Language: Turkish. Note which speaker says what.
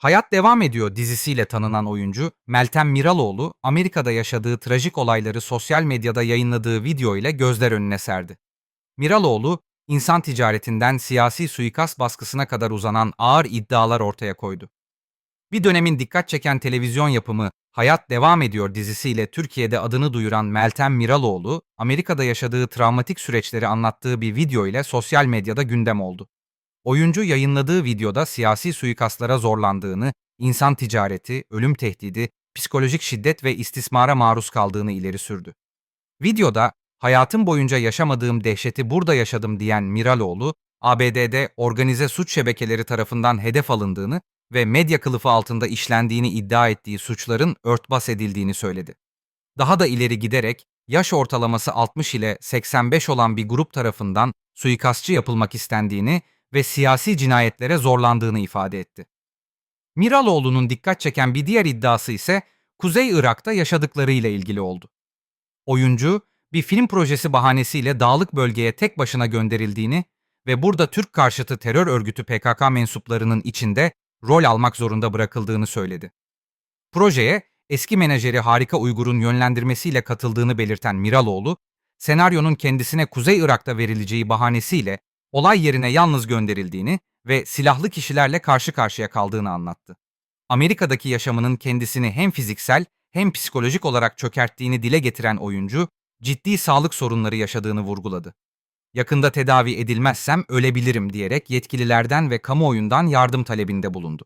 Speaker 1: Hayat Devam Ediyor dizisiyle tanınan oyuncu Meltem Miraloğlu, Amerika'da yaşadığı trajik olayları sosyal medyada yayınladığı video ile gözler önüne serdi. Miraloğlu, insan ticaretinden siyasi suikast baskısına kadar uzanan ağır iddialar ortaya koydu. Bir dönemin dikkat çeken televizyon yapımı Hayat Devam Ediyor dizisiyle Türkiye'de adını duyuran Meltem Miraloğlu, Amerika'da yaşadığı travmatik süreçleri anlattığı bir video ile sosyal medyada gündem oldu. Oyuncu yayınladığı videoda siyasi suikastlara zorlandığını, insan ticareti, ölüm tehdidi, psikolojik şiddet ve istismara maruz kaldığını ileri sürdü. Videoda hayatım boyunca yaşamadığım dehşeti burada yaşadım diyen Miraloğlu, ABD'de organize suç şebekeleri tarafından hedef alındığını ve medya kılıfı altında işlendiğini iddia ettiği suçların örtbas edildiğini söyledi. Daha da ileri giderek yaş ortalaması 60 ile 85 olan bir grup tarafından suikastçı yapılmak istendiğini ve siyasi cinayetlere zorlandığını ifade etti. Miraloğlu'nun dikkat çeken bir diğer iddiası ise Kuzey Irak'ta yaşadıklarıyla ilgili oldu. Oyuncu, bir film projesi bahanesiyle dağlık bölgeye tek başına gönderildiğini ve burada Türk karşıtı terör örgütü PKK mensuplarının içinde rol almak zorunda bırakıldığını söyledi. Projeye eski menajeri Harika Uygur'un yönlendirmesiyle katıldığını belirten Miraloğlu, senaryonun kendisine Kuzey Irak'ta verileceği bahanesiyle olay yerine yalnız gönderildiğini ve silahlı kişilerle karşı karşıya kaldığını anlattı. Amerika'daki yaşamının kendisini hem fiziksel hem psikolojik olarak çökerttiğini dile getiren oyuncu, ciddi sağlık sorunları yaşadığını vurguladı. Yakında tedavi edilmezsem ölebilirim diyerek yetkililerden ve kamuoyundan yardım talebinde bulundu.